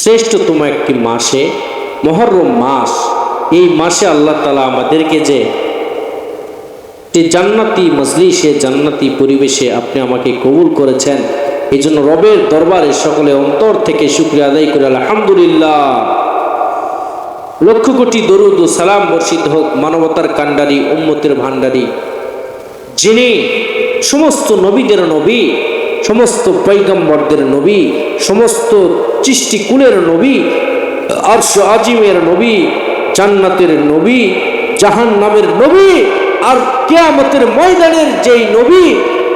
শ্রেষ্ঠতম একটি মাসে, মহরম মাস। এই মাসে আল্লাহ তালা আমাদেরকে যে জান্নাতি মজলিসে, জান্নাতি পরিবেশে আপনি আমাকে কবুল করেছেন এই জন্য রবের দরবারে সকলে অন্তর থেকে শুক্রিয়া আদায় করে। আলহামদুলিল্লাহ। লক্ষ কোটি দরুদ ও সালাম বর্ষিত হোক মানবতার কাণ্ডারি, উম্মতের ভাণ্ডারী। যিনি সমস্ত নবীদের নবী সমস্ত পৈগম্বরদের নবী, সমস্ত সৃষ্টিকুলের নবী, আরশ আজিমের নবী, জান্নাতের নবী জাহান নামের নবী আর কেয়ামতের ময়দানের যেই নবী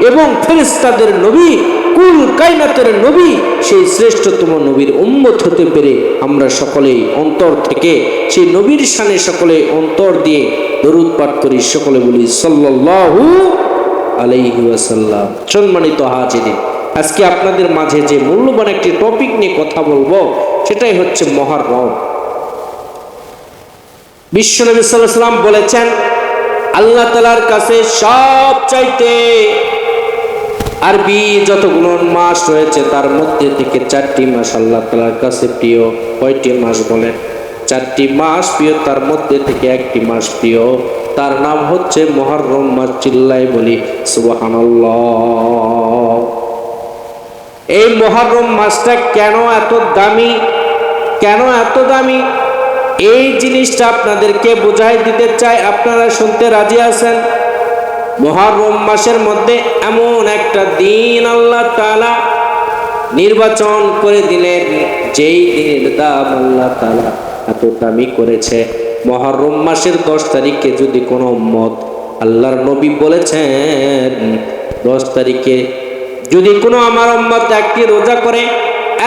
এবং ফেরিস্তাদের নবী, কুল কাইনাতের নবী, সেই শ্রেষ্ঠতম নবীর উম্মত হতে পেরে আমরা সকলেই অন্তর থেকে সেই নবীর সানে সকলে অন্তর দিয়ে দরুদ পাঠ করি। সকলে বলি সাল্লাল্লাহু আলাইহি ওয়াসাল্লাম। সম্মানিত হাজিরিন আজকে আপনাদের মাঝে যে মূল্যবান একটি টপিক নিয়ে কথা বলব, সেটাই হচ্ছে মহরম। বিশ্বনবী সাল্লাম বলেছেন, আল্লাহ তালার কাছে সব চাইতে আরবি যতগুলো মাস রয়েছে, তার মধ্যে থেকে চারটি মাস আল্লাহ তালার কাছে প্রিয়, কয়টি মাস বলেন? চারটি মাস প্রিয়, তার মধ্যে থেকে একটি মাস প্রিয়। তার নাম হচ্ছে মহরম মাস চিল্লাই বলি, সুবহানাল্লাহ। এই মহরম মাসটা কেন এত দামি? কেন এত দামি? এই জিনিসটা আপনাদেরকে বোঝাই দিতে চাই, আপনারা শুনতে রাজি আছেন? মহরম মাসের মধ্যে এমন একটা দিন আল্লাহ তাআলা নির্বাচন করে দিলেন, যেই দিনের দাম আল্লাহ তাআলা এত দামি করেছে। মহরম মাসের দশ তারিখে যদি কোনো মত আল্লাহর নবী বলেছেন, দশ তারিখে যদি কোনো আমার উম্মত একটি রোজা করে,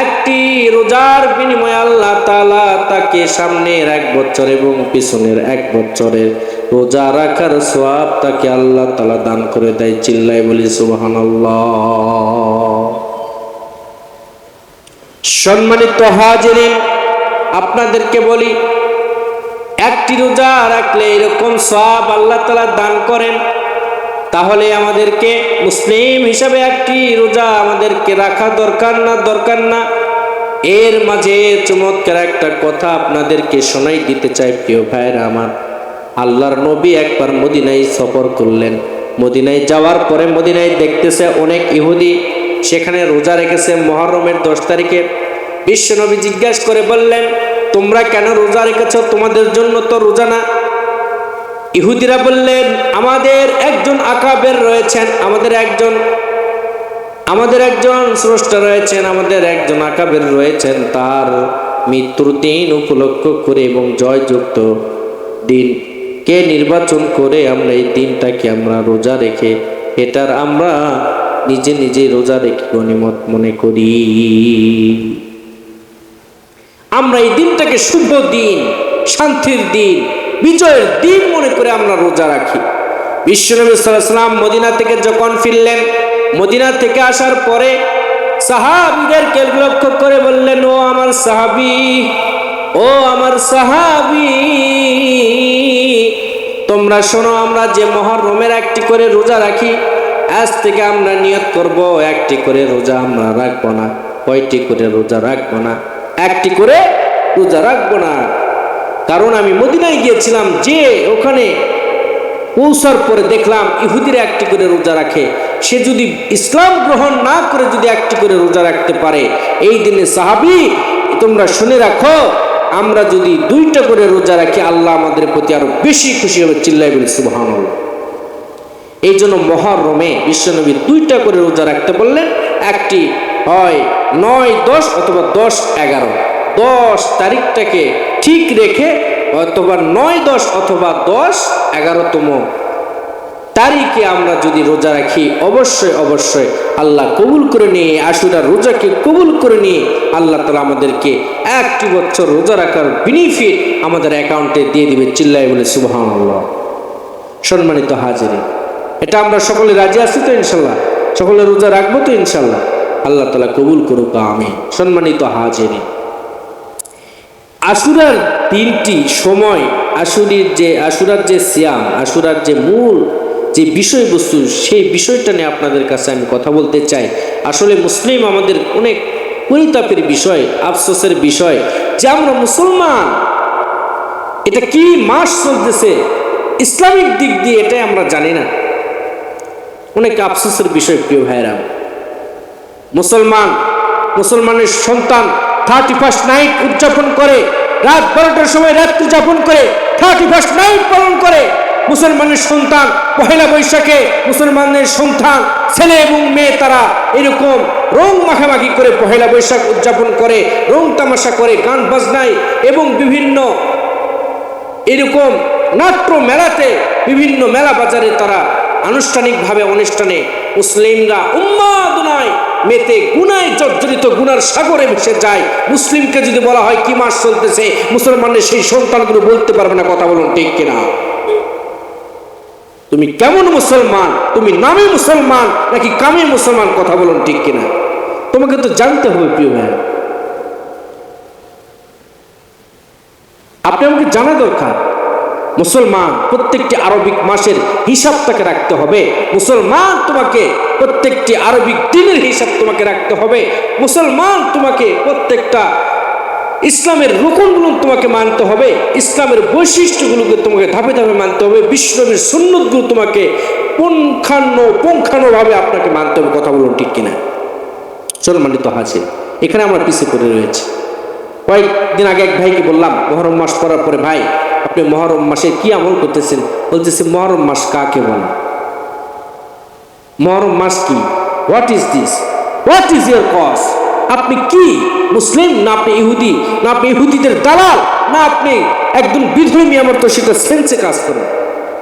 একটি রোজার বিনিময়ে আল্লাহ তাআলা তাকে সামনের এক বছর এবং পিছনের এক বছরের রোজা রাখার সওয়াব তাকে আল্লাহ তাআলা দান করে দেয় চিল্লাই বলি সুবহানাল্লাহ। সম্মানিত হাজিরিন আপনাদেরকে বলি, একটি রোজা রাখলে এরকম সব আল্লাহ তালা দান করেন, তাহলে আমাদেরকে মুসলিম হিসাবে একটি রোজা আমাদেরকে রাখা দরকার না দরকার না। এর মাঝে চমৎকার একটা কথা আপনাদেরকে শোনাই দিতে চাই, প্রিয় ভাইরা আমার। আল্লাহর নবী একবার মদিনায় সফর করলেন। মদিনায় যাওয়ার পরে মদিনায় দেখতেছে অনেক ইহুদি, সেখানে রোজা রেখেছে মহরমের দশ তারিখে। বিশ্বনবী জিজ্ঞাসা করে বললেন, তোমরা কেন রোজা রেখেছ? তোমাদের জন্য তো রোজা না। ইহুদিরা বললেন, আমাদের একজন আকাবের রয়েছেন, আমাদের একজন আমাদের একজন স্রষ্টা রয়েছেন, আমাদের একজন আকাবের রয়েছেন। তার মৃত্যুর দিন উপলক্ষ করে এবং জয়যুক্ত দিন। কে নির্বাচন করে আমরা এই দিনটাকে আমরা রোজা রেখে, এটার আমরা নিজে নিজে রোজা রেখে গণিমত মনে করি। এই দিনটাকে শুভ দিন, শান্তির দিন, বিজয়ের দিন মনে করে আমরা রোজা রাখি। বিশ্বনবী সাল্লাম মদিনা থেকে যখন ফিরলেন, মদিনা থেকে আসার পরে সাহাবিদেরকে লক্ষ্য করে বললেন, ও আমার সাহাবি, ও আমার সাহাবি, তোমরা শোনো, আমরা যে মহরমের একটি করে রোজা রাখি, আজ থেকে আমরা নিয়ত করব, একটি করে রোজা আমরা রাখব না, কয়টি করে রোজা রাখব না, একটি করে রোজা রাখব না। কারণ আমি মদিনায় গিয়েছিলাম, যে ওখানে পৌঁছার পরে দেখলাম ইহুদিরা একটি করে রোজা রাখে। সে যদি ইসলাম গ্রহণ না করে যদি একটি করে রোজা রাখতে পারে, এই দিনে সাহাবি, তোমরা শুনে রাখো, আমরা যদি দুইটা করে রোজা রাখি, আল্লাহ আমাদের প্রতি আরও বেশি খুশি হবে চিল্লাই বলি সুবাহান এই জন্য মহরমে বিশ্বনবীর দুইটা করে রোজা রাখতে বললেন, একটি হয় নয়, দশ অথবা দশ, এগারো। দশ তারিখটাকে ঠিক রেখে অথবা নয় দশ অথবা দশ এগারোতম তারিখে আমরা যদি রোজা রাখি, অবশ্যই অবশ্যই আল্লাহ কবুল করে নিয়ে আশুরার রোজাকে কবুল করে নিয়ে আল্লাহ তালা আমাদেরকে একটি বছর রোজা রাখার বেনিফিট আমাদের অ্যাকাউন্টে দিয়ে দিবে। চিল্লাই বলে আল্লাহ সম্মানিত হাজিরি এটা আমরা সকলে রাজি আছি তো ইনশাল্লাহ সকলে রোজা রাখব তো ইনশাল্লাহ আল্লাহ তালা কবুল করুক আমি সম্মানিত হাজিরি আশুরার তিনটি সময় আশুরির যে আশুরার যে সিয়াম আশুরার যে মূল যে বিষয়বস্তু, সেই বিষয়টা নিয়ে আপনাদের কাছে আমি কথা বলতে চাই। আসলে মুসলিম আমাদের অনেক পরিতাপের বিষয়, আফসোসের বিষয়। যে আমরা মুসলমান, এটা কি মাস চলতেছে? ইসলামিক দিক দিয়ে এটাই আমরা জানি না। অনেক আফসোসের বিষয়, প্রিয় ভাইরা মুসলমান, মুসলমানের সন্তান থার্টি ফার্স্ট নাইট উদযাপন করে, রাত বারোটার সময় রাত উদযাপন করে থার্টি ফার্স্ট নাইট পালন করে। মুসলমানের সন্তান, পহেলা বৈশাখে মুসলমানের সন্তান, ছেলে এবং মেয়ে তারা এরকম রং মাখামাখি করে পহেলা বৈশাখ উদযাপন করে, রং তামাশা করে, গান বাজনায় এবং বিভিন্ন এরকম নাট্য মেলাতে বিভিন্ন মেলা বাজারে তারা আনুষ্ঠানিকভাবে, অনুষ্ঠানে মুসলিমরা উন্মাদনায় মেতে গুনায় জর্জরিত গুনার সাগরে ভেসে যায়। মুসলিমকে যদি বলা হয় কি মাস চলতেছে মুসলমানের সেই সন্তানগুলো বলতে পারবে না কথা বলুন ঠিক কিনা? তুমি কেমন মুসলমান? তুমি নামে মুসলমান নাকি কামে মুসলমান কথা বলুন ঠিক কিনা? তোমাকে তো জানতে হবে প্রিয় ভাই। আপনি আমাকে জানা দরকার। মুসলমান প্রত্যেকটি আরবিক মাসের হিসাব তাকে রাখতে হবে। মুসলমান তোমাকে প্রত্যেকটি আরবিক দিনের হিসাব তোমাকে রাখতে হবে। মুসলমান তোমাকে প্রত্যেকটা ইসলামের রোকনগুলো তোমাকে মানতে হবে। ইসলামের বৈশিষ্ট্যগুলোকে তোমাকে ধাপে ধাপে মানতে হবে। বিশ্বনবীর সুন্নতগুলো তোমাকে পুঙ্খান্ন পুঙ্খানুভাবে আপনাকে মানতে হবে। কথা বলুন ঠিক কিনা? সম্মানিত হাজির এখানে আমরা পিছিয়ে পড়ে রয়েছে। কয়েকদিন আগে এক ভাইকে বললাম, মহরম মাস করার পরে, ভাই আপনি মহরম মাসে কি আমল করতেছেন? বলতেছে, মহরম মাস কাকে বলে? মহরম মাস কি? What is this what is year cause আপনি কি? মুসলিম না আপনি ইহুদি? না আপনি ইহুদিদের দালাল? না আপনি একদম বিধর্মী আমার তো সেটা সেন্সে কাজ করেন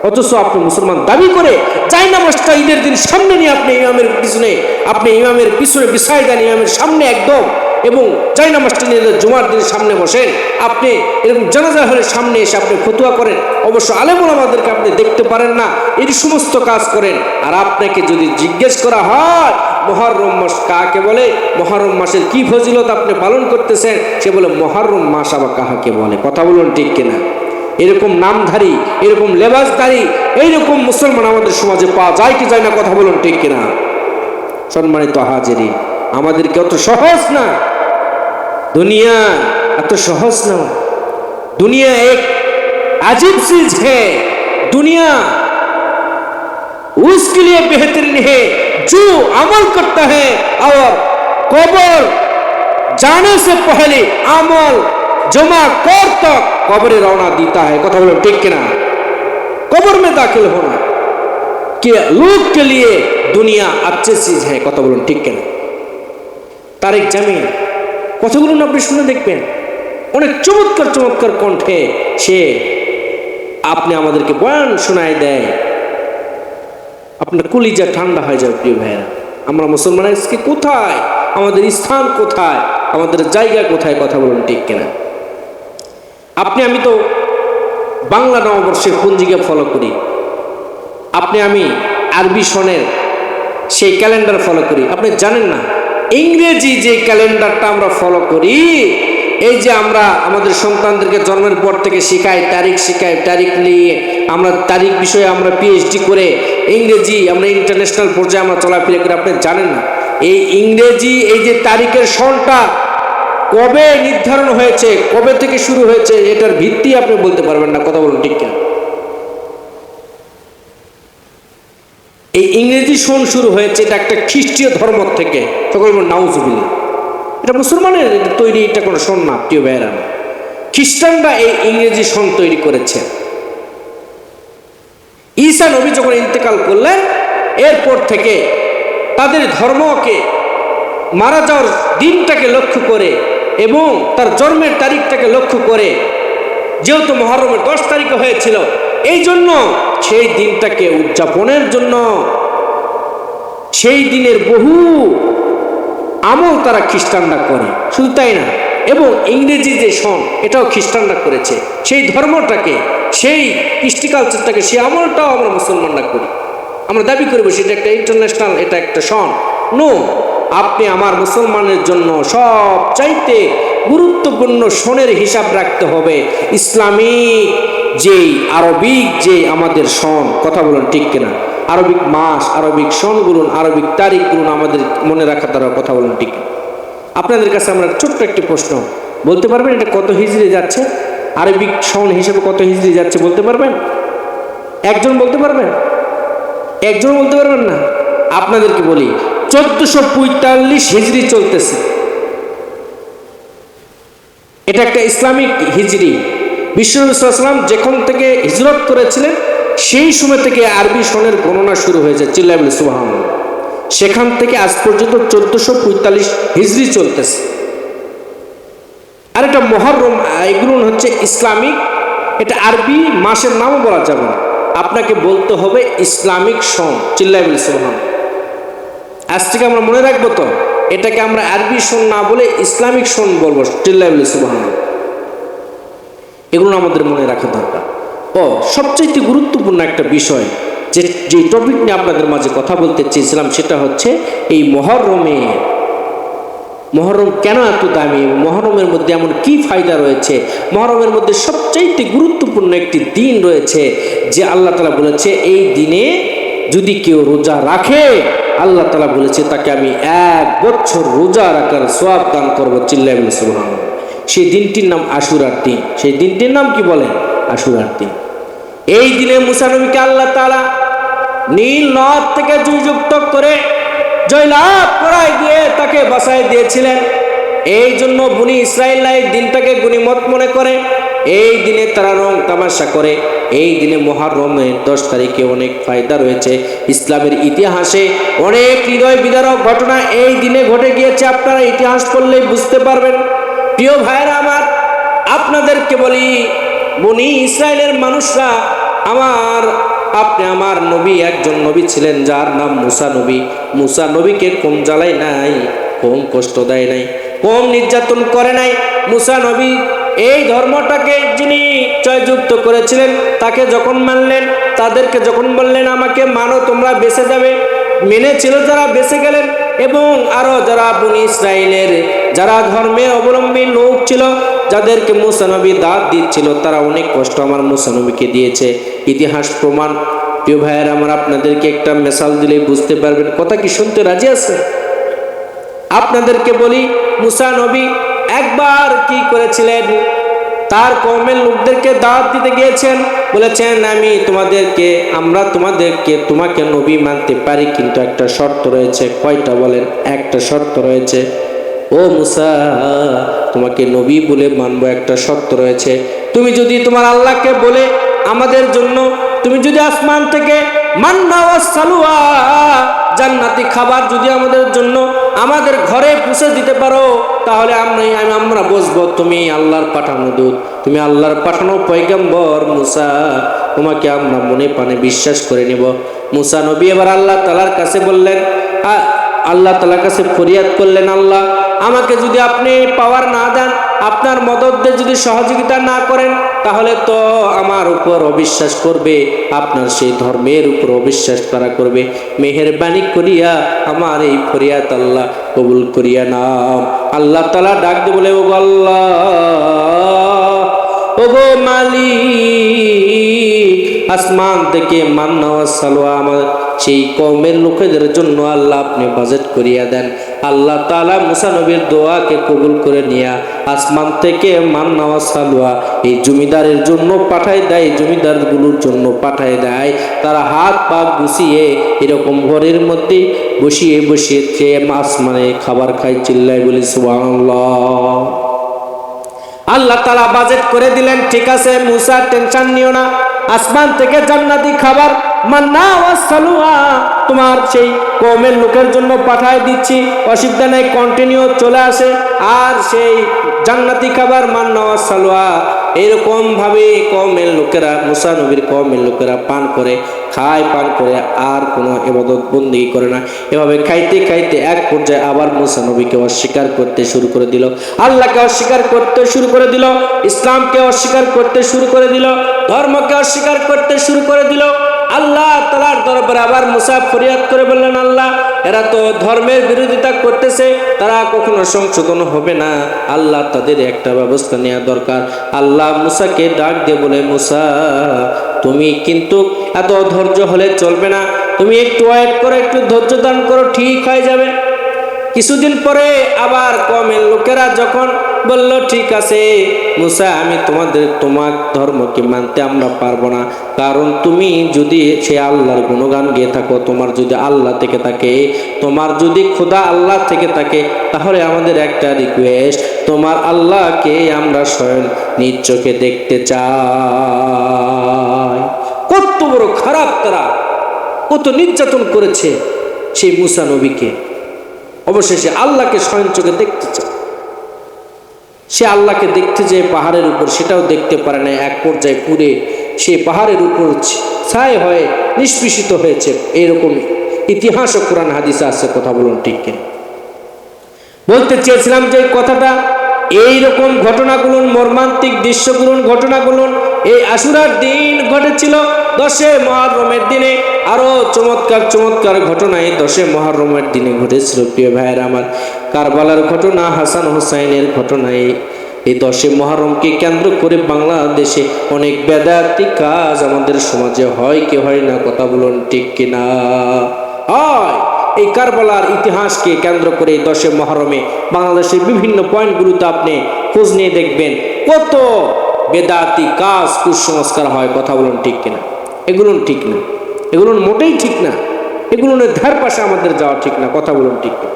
অথচ আপনি মুসলমান দাবি করে চাই নামাজটা ঈদের দিন সামনে নিয়ে আপনি ইমামের পিছনে, আপনি ইমামের পিছনে বিছাই দেন ইমামের সামনে একদম এবং চাই নামাজটা নিয়ে জুমার দিন সামনে বসেন। আপনি এরকম জানাজা হলে সামনে এসে আপনি ফতুয়া করেন। অবশ্য আলেমুল আমাদেরকে আপনি দেখতে পারেন না এই সমস্ত কাজ করেন। আর আপনাকে যদি জিজ্ঞেস করা হয়, মহরম মাস কাকে বলে? মহরম মাসের কি ফজিলত আপনি পালন করতেছেন? সে বলে, মহরম মাস আবার কাহাকে বলে? কথা বলুন ঠিক কিনা? এরকম নামধারী এরকম লেবাসধারী এইরকম মুসলমান আমাদের সমাজে পাওয়া যায় কি যায় না কথা বলুন ঠিক কিনা সম্মানিত হাজিরি আমাদেরকে অত সহজ না दुनिया এত সহজ না दुनिया एक अजीब चीज है दुनिया उसके लिए बेहतरीन है जो अमल करता है और कबर जाने से पहले अमल जमा कर तक कब्र रौना देता है कथा बोलो ठीक ना कब्र में दाखिल होना कि लोग के लिए दुनिया अच्छी चीज है कथा बोलो ठीक ना তারেক জামিয়া কথাগুলো না আপনি শুনে দেখবেন অনেক চমৎকার চমৎকার কণ্ঠে সে আপনি আমাদেরকে বয়ান শোনায় দেয় আপনার কলিজা ঠান্ডা হয়ে যাবে প্রিয় ভাইয়েরা আমরা মুসলমান আজকে কোথায় আমাদের স্থান কোথায় আমাদের জায়গা কোথায় কথা বলুন ঠিক কিনা আপনি, আমি তো বাংলা নববর্ষের পঞ্জিকা ফলো করি? আপনি, আমি আরবি সনের সেই ক্যালেন্ডার ফলো করি। আপনি জানেন না? ইংরেজি যে ক্যালেন্ডারটা আমরা ফলো করি, এই যে আমরা আমাদের সন্তানদেরকে জন্মের পর থেকে শেখাই, তারিখ শেখাই, তারিখ নিয়ে আমরা তারিখ বিষয়ে আমরা পিএইচডি করে ইংরেজি আমরা ইন্টারন্যাশনাল পর্যায়ে আমরা চলাফেরা করি। আপনি জানেন না? এই ইংরেজি এই যে তারিখের সনটা কবে নির্ধারণ হয়েছে, কবে থেকে শুরু হয়েছে, এটার ভিত্তি আপনি বলতে পারবেন না, কথা বলুন ঠিক কিনা? এই ইংরেজি সন শুরু হয়েছে, এটা একটা খ্রিস্টীয় ধর্ম থেকে, সকল নাউজুবিল্লা এটা মুসলমানের তৈরি, এটা কোনো সন না, প্রিয় ভাইয়েরা। খ্রিস্টানরা এই ইংরেজি সন তৈরি করেছে। ঈসা নবী যখন ইন্তেকাল করলেন, এরপর থেকে তাদের ধর্মকে মারা যাওয়ার দিনটাকে লক্ষ্য করে এবং তার জন্মের তারিখটাকে লক্ষ্য করে, যেহেতু মহরমের দশ তারিখে হয়েছিল এই জন্য সেই দিনটাকে উদযাপনের জন্য, সেই দিনের বহু আমল তারা খ্রিস্টানরা করে। শুধু তাই না, এবং ইংরেজি যে সন, এটাও খ্রিস্টানরা করেছে। সেই ধর্মটাকে, সেই কৃষ্টি কালচারটাকে সেই আমলটাও আমরা মুসলমানরা করি। আমরা দাবি করব, সেটা একটা ইন্টারন্যাশনাল এটা একটা সন। নো আপনি আমার মুসলমানের জন্য সব চাইতে গুরুত্বপূর্ণ সনের হিসাব রাখতে হবে। ইসলামিক যেই, আরবিক যে আমাদের সন কথা বলুন ঠিক কিনা? আরবিক মাস, আরবিক সন বলুন, আরবিক তারিখ বলুন, আমাদের মনে রাখা তারা কথা বলুন ঠিক আপনাদের কাছে আমরা ছোট্ট একটি প্রশ্ন। বলতে পারবেন এটা কত হিজড়ি যাচ্ছে? আরবিক সন হিসেবে কত হিজড়ি যাচ্ছে বলতে পারবেন? একজন বলতে পারবেন? একজন বলতে পারবেন না? আপনাদেরকে বলি চোদ্দশো পঁয়তাল্লিশ হিজড়ি চলতেছে। এটা একটা ইসলামিক হিজড়ি বিশ্বসাল্লাম যেখান থেকে হিজরত করেছিলেন, সেই সময় থেকে আরবি সনের গণনা শুরু হয়েছে চিল্লাইবুল সুবাহান সেখান থেকে আজ পর্যন্ত চোদ্দশো পঁয়তাল্লিশ হিজড়ি চলতেছে। আর এটা মহরম, এগুলো হচ্ছে ইসলামিক, এটা আরবি মাসের নামও বলা যাবে না। আপনাকে বলতে হবে ইসলামিক সন চিল্লাইবুল সুবাহান আজ থেকে আমরা মনে রাখব তো, এটাকে আমরা আরবি সন না বলে ইসলামিক সন বলব চিল্লাইবুল সুবাহান এগুলো আমাদের মনে রাখা দরকার। ও সবচেয়ে গুরুত্বপূর্ণ একটা বিষয় যে যে টপিক নিয়ে আপনাদের মাঝে কথা বলতে চেয়েছিলাম, সেটা হচ্ছে এই মহরমে। মহরম কেন এত দামি? মহরমের মধ্যে এমন কি ফায়দা রয়েছে? মহরমের মধ্যে সবচাইতে গুরুত্বপূর্ণ একটি দিন রয়েছে, যে আল্লাহ তালা বলেছে, এই দিনে যদি কেউ রোজা রাখে আল্লাহ তালা বলেছে, তাকে আমি এক বছর রোজা রাখার সব দান করব চিল্লাই সুবহান সেই দিনটির নাম আশুরার দিন। সেই দিনটির নাম কি বলে? আশুরার দিন। এই দিনে মুসানবীকে আল্লাহ তালা নীল নদ থেকে যুযুক্ত করে জয়লাভ করায় দিয়ে তাকে বাসায় দিয়েছিলেন। এই জন্য বুনি ইসরায়েল এই দিনটাকে গুণিমত মনে করে। এই দিনে তারা রং তামাশা করে। এই দিনে মহারমের দশ তারিখে অনেক ফায়দা রয়েছে। ইসলামের ইতিহাসে অনেক হৃদয় বিদারক ঘটনা এই দিনে ঘটে গিয়েছে। আপনারা ইতিহাস পড়লেই বুঝতে পারবেন। প্রিয় ভাইরা আমার, আপনাদেরকে বলি, বনি ইসরায়েলের মানুষরা আমার, আপনি আমার নবী, একজন নবী ছিলেন যার নাম মুসা নবী। মুসা নবীকে কম জ্বালাই নাই কম কষ্ট দেয় নাই। কম নির্যাতন করে নাই। মুসা নবী এই ধর্মটাকে যিনি জয়যুক্ত করেছিলেন, তাকে যখন মানলেন, তাদেরকে যখন বললেন, আমাকে মানো, তোমরা বেঁচে যাবে। মেনেছিল যারা বেঁচে গেলেন এবং আরও যারা বনি ইসরায়েলের যারা ধর্মে অবলম্বী লোক ছিল, যাদেরকে মুসানবী দাঁত দিচ্ছিল, তারা অনেক কষ্ট আমার মুসানবীকে দিয়েছে। ইতিহাস প্রমাণ। প্রিয় ভাইয়ের, আমার আপনাদেরকে একটা মেশাল দিলে বুঝতে পারবেন। কথা কি শুনতে রাজি আছে আপনাদেরকে বলি, মুসা নবী একবার কি করেছিলেন? তার কমের লোকদেরকে দাওয়াত দিতে গিয়েছেন। বলেছেন, আমি তোমাদেরকে, আমরা তোমাদেরকে, তোমাকে নবী মানতে পারি, কিন্তু একটা শর্ত রয়েছে। কয়টা বলেন? একটা শর্ত রয়েছে। ও মুসা, তোমাকে নবী বলে মানবো একটা শর্ত রয়েছে। তুমি যদি তোমার আল্লাহকে বলে আমাদের জন্য, তুমি যদি আসমান থেকে মান্না ও সালুয়া জান্নাতি খাবার যদি আমাদের জন্য আমাদের ঘরে পুষে দিতে পারো, তাহলে আমরা আমি আমরা বসবো। তুমি আল্লাহর পাঠানো দূত, তুমি আল্লাহর পাঠানো পয়গম্বর মুসা। তোমাকে আমরা মনে পানে বিশ্বাস করে নেব। মুসা নবী এবার আল্লাহ তালার কাছে বললেন আল্লাহ তালার কাছে ফরিয়াদ করলেন, আল্লাহ, আমাকে যদি আপনি পাওয়ার না দেন, আপনার মদতদের যদি সহযোগিতা না করেন, তাহলে তো আমার উপর অবিশ্বাস করবে, আপনার সেই ধর্মের উপর অবিশ্বাস করা করবে। মেহেরবানি করিয়া আমার এই ফরিয়াদ আল্লাহ কবুল করিয়া নাম আল্লাহ তালা ডাক দিয়ে বলে ও আল্লাহ, ওগো মালিক, আসমান থেকে মান্না ও সালোয়া আমার সেই কমের লোকেদের জন্য আল্লাহ আপনি বাজেট করিয়া দেন। আল্লাহ তালা মুসানবীর দোয়াকে কবুল করে নিয়া আসমান থেকে মান্না ও সালোয়া এই জমিদারের জন্য পাঠায় দেয়, জমিদারগুলোর জন্য পাঠায় দেয়। তারা হাত পা গুছিয়ে এরকম ঘরের মধ্যে বসিয়ে বসিয়ে খেয়ে মাছ মানে খাবার খায়, চিল্লায় বলি, সুবহানাল্লাহ। আল্লাহ তালা বাজেট করে দিলেন, ঠিক আছে মুসা, টেনশন নিও না। আসমান থেকে জান্নাতি খাবার, মান্না ওয়া সালুয়া তোমার সেই কমের লোকের জন্য পাঠায় দিচ্ছি। অসুবিধা নেই কন্টিনিউ চলে আসে। আর সেই জান্নাতি খাবার, মান্না ওয়া এরকম ভাবে কমের লোকেরা, মুসা নবীর কমের লোকেরা পান করে, খায়, পান করে, আর কোনো এবাদত বন্দি করে না। এভাবে খাইতে খাইতে এক পর্যায়ে আবার মুসা নবীকে অস্বীকার করতে শুরু করে দিল। আল্লাহকে অস্বীকার করতে শুরু করে দিল। ইসলামকে অস্বীকার করতে শুরু করে দিল। ধর্মকে অস্বীকার করতে শুরু করে দিল। আল্লাহ তালার দরবারে আবার মুসা ফরিয়াদ করে বললেন, আল্লাহ, এরা তো ধর্মের বিরোধিতা করতেছে তারা কখনো সংশোধন হবে না। আল্লাহ তাদের একটা ব্যবস্থা নেওয়া দরকার। আল্লাহ মুসাকে ডাক দিয়ে বলে, মুসা, তুমি কিন্তু এত ধৈর্য হলে চলবে না। তুমি একটু ওয়েট করো, একটু ধৈর্য দান করো, ঠিক হয়ে যাবে। কিছুদিন পরে আবার কমের লোকেরা যখন বলল, ঠিক আছে, মুসা, আমি তোমাদের, তোমার ধর্মকে মানতে আমরা পারব না। কারণ তুমি যদি সে আল্লাহর গুণগান গেয়ে থাকো, তোমার যদি আল্লাহ থেকে থাকে, তোমার যদি খোদা আল্লাহ থেকে থাকে, তাহলে আমাদের একটা রিকোয়েস্ট তোমার আল্লাহকে আমরা স্বয়ং নিজ চোখে দেখতে চাই। কত বড় খারাপ তারা, কত নির্যাতন করেছে সেই মুসা নবীকে। অবশেষে আল্লাহকে স্বয়ং চোখে দেখতে চায়। সে আল্লাহকে দেখতে যে পাহাড়ের উপর, সেটাও দেখতে পারে না। এক পর্যায়ে পুরে সে পাহাড়ের উপর ছায় হয়ে নিষ্পিষিত হয়েছে। এরকম ইতিহাস ও কোরআন হাদিসে আছে, কথা বলুন ঠিক বলতে চেয়েছিলাম যে কথাটা এই রকম ঘটনাগুলো মর্মান্তিক দৃশ্যগুলো ঘটনাগুলো এই আশুরার দিন ঘটেছিল দশে মহারমের দিনে। আরও চমৎকার চমৎকার ঘটনা এই দশে মহারমের দিনে ঘটেছিল, প্রিয় ভাইয়ের আমার। কারবালার ঘটনা, হাসান হুসাইনের ঘটনা, এই এই দশে মহারমকে কেন্দ্র করে বাংলাদেশে অনেক বেদাতি কাজ আমাদের সমাজে হয় কি হয় না, কথা বলুন ঠিক কিনা? হয়। এই কারবালার ইতিহাসকে কেন্দ্র করে দশে মহরমে বাংলাদেশের বিভিন্ন পয়েন্টগুলোতে আপনি খোঁজ নিয়ে দেখবেন কত বেদাতি কাজ, কুসংস্কার হয়, কথা বলুন ঠিক কিনা? এগুলো ঠিক না। এগুলো মোটেই ঠিক না। এগুলো ধার পাশে আমাদের যাওয়া ঠিক না, কথা বলুন ঠিক না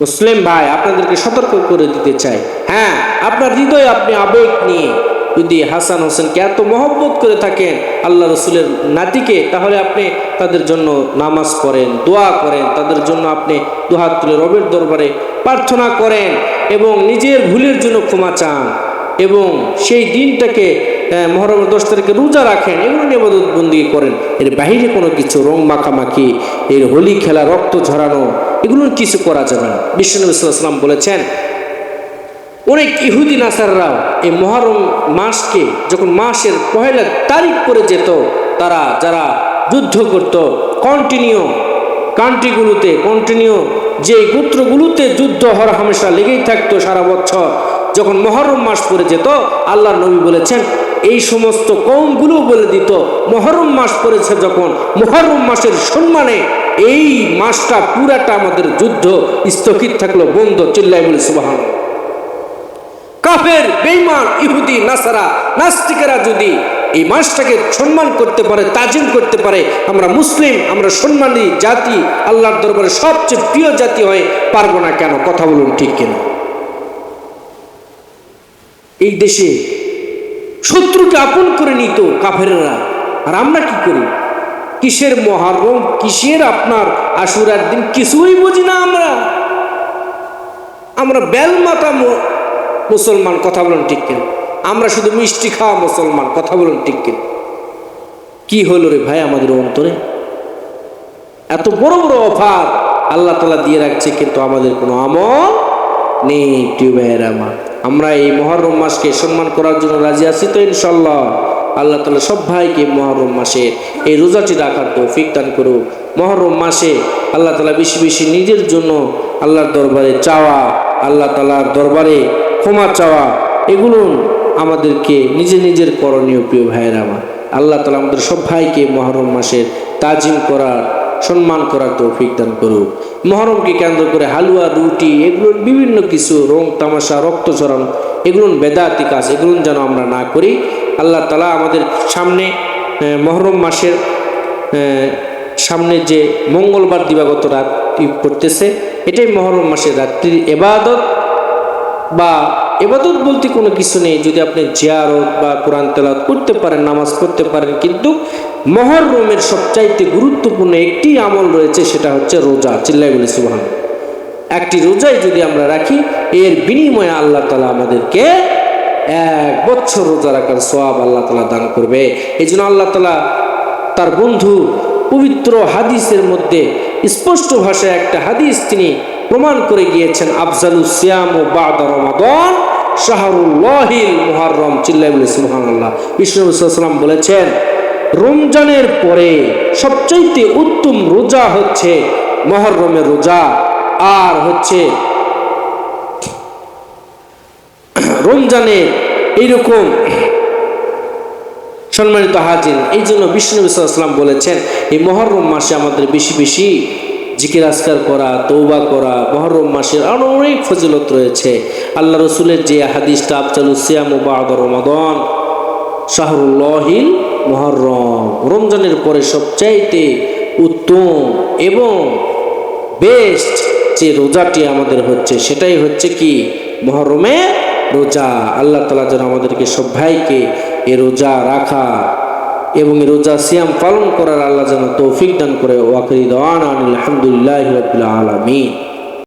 মুসলিম ভাই, আপনাদেরকে সতর্ক করে দিতে চাই। হ্যাঁ আপনার হৃদয়ে আপনি আবেগ নিয়ে যদি হাসান হোসেনকে এত মহব্বত করে থাকেন আল্লাহ রসুলের নাতিকে, তাহলে আপনি তাদের জন্য নামাজ পড়েন, দোয়া করেন, তাদের জন্য আপনি দুহাত তুলে রবের দরবারে প্রার্থনা করেন এবং নিজের ভুলের জন্য ক্ষমা চান এবং সেই দিনটাকে মহরমের দশ তারিখে রোজা রাখেন, এগুলো নিবাদত বন্দি করেন। এর বাহিরে কোনো কিছু, রং মাখামাখি, এর হোলি খেলা, রক্ত ঝরানো এগুলো কিছু করা যাবে না। বিশ্বনবী সাল্লাম বলেছেন অনেক ইহুদি নাসাররাও এই মহরম মাসকে যখন মাসের পহেলা তারিখ করে যেত, তারা, যারা যুদ্ধ করত কন্টিনিউ কান্ট্রিগুলোতে কন্টিনিউ যে গোত্রগুলোতে যুদ্ধ হর হামেশা লেগেই থাকতো সারা বছর। যখন মহরম মাস পড়ে যেত আল্লাহ নবী বলেছেন, এই সমস্ত কমগুলো বলে দিত, মহরম মাস পড়েছে যখন, মহরম মাসের সম্মানে এই মাসটা পুরাটা আমাদের যুদ্ধ স্থগিত থাকল, বন্ধ চিল্লাই বলে সুবাহান কাফের বেইমান ইহুদি, নাসারা, নাস্তিকেরা যদি এই মাসটাকে সম্মান করতে পারে, তাজিম করতে পারে, আমরা মুসলিম, আমরা সম্মানী জাতি, আল্লাহর দরবারে সবচেয়ে প্রিয় জাতি হয়ে পারব না কেন? কথা বলুন ঠিক কিনা? এই দেশে শত্রুকে আপন করে নিত কাফেরেরা। আর আমরা কি করি? কিসের মহারম, কিসের আপনার আশুরার দিন কিছুই বুঝি না আমরা। আমরা বেলমাতা মুসলমান, কথা বলুন ঠিক কিনা? আমরা শুধু মিষ্টি খাওয়া মুসলমান, কথা বলুন ঠিক কিনা? কি হলো রে ভাই আমাদের অন্তরে? এত বড় বড় অফার আল্লাহ তালা দিয়ে রাখছে, কিন্তু আমাদের কোনো আমল নেই ভাইয়ের আমার। আমরা এই মহরম মাসকে সম্মান করার জন্য রাজি আছি তো ইনশাল্লাহ আল্লাহ তালা সব ভাইকে মহরম মাসে এই রোজাটি রাখার তৌফিক দান করুক। মহরম মাসে আল্লাহ তালা বেশি বেশি নিজের জন্য আল্লাহর দরবারে চাওয়া, আল্লাহ তালার দরবারে ক্ষমা চাওয়া, এগুলো আমাদেরকে নিজে নিজের করণীয় প্রিয় ভাইয়ের আমার। আল্লাহ তালা আমাদের সব ভাইকে মহরম মাসের তাজিম করার, সম্মান করার তৌফিক দান করুক। মহরমকে কেন্দ্র করে হালুয়া, রুটি, এগুলোর বিভিন্ন কিছু, রং, তামাশা, রক্ত ঝরানো এগুলো বেদাতি কাজ, এগুলো যেন আমরা না করি, আল্লাহ তালা আমাদের সামনে মহরম মাসের সামনে যে মঙ্গলবার দিবাগত রাত পড়তেছে, এটাই মহরম মাসের রাত্রির এবাদত। বা এবাদত বলতে কোনো কিছু নেই। যদি আপনি জিয়ারত বা কোরআন তেলাত করতে পারেন, নামাজ পড়তে পারেন, কিন্তু মহরমের সবচাইতে গুরুত্বপূর্ণ একটি আমল রয়েছে, সেটা হচ্ছে রোজা। চিল্লাই বলে, সুবাহান। একটি রোজাই যদি আমরা রাখি, এর বিনিময়ে আল্লাহ তালা আমাদেরকে এক বছর রোজা রাখার সোয়াব আল্লাহ তালা দান করবে। এই জন্য আল্লাহ তালা তার বন্ধু পবিত্র হাদিসের মধ্যে স্পষ্ট ভাষায় একটা হাদিস তিনি প্রমাণ করে গিয়েছেন আফজালু সিয়াম ও বাদা রমাদন শাহরুল্লাহিল মুহাররম চিল্লাই বলে সুবহানাল্লাহ। বিষ্ণু বলেছেন, রমজানের পরে সবচাইতে উত্তম রোজা হচ্ছে মহরমের রোজা, আর হচ্ছে রমজানে এইরকম সম্মানিত হাজির। এই জন্য বিষ্ণু ইসলাম বলেছেন, এই মহরম মাসে আমাদের বেশি বেশি জিকির আজকার করা তৌবা করা, মহরম মাসের আরও অনেক ফজিলত রয়েছে। আল্লাহ রসুলের যে হাদিসটা আফজালু সিয়াম ও বাদ রমাদন, শাহরুল্লাহিল মহরম, রমজানের পরে সবচাইতে উত্তম এবং বেস্ট যে রোজাটি আমাদের হচ্ছে, সেটাই হচ্ছে কি? মহরমের রোজা। আল্লাহ তালা যেন আমাদেরকে সব ভাইকে এ রোজা রাখা এবং রোজা সিয়াম পালন করার আল্লাহ যেন তৌফিক দান করে ওয়াকি দান আলহামদুলিল্লাহ আলমিন।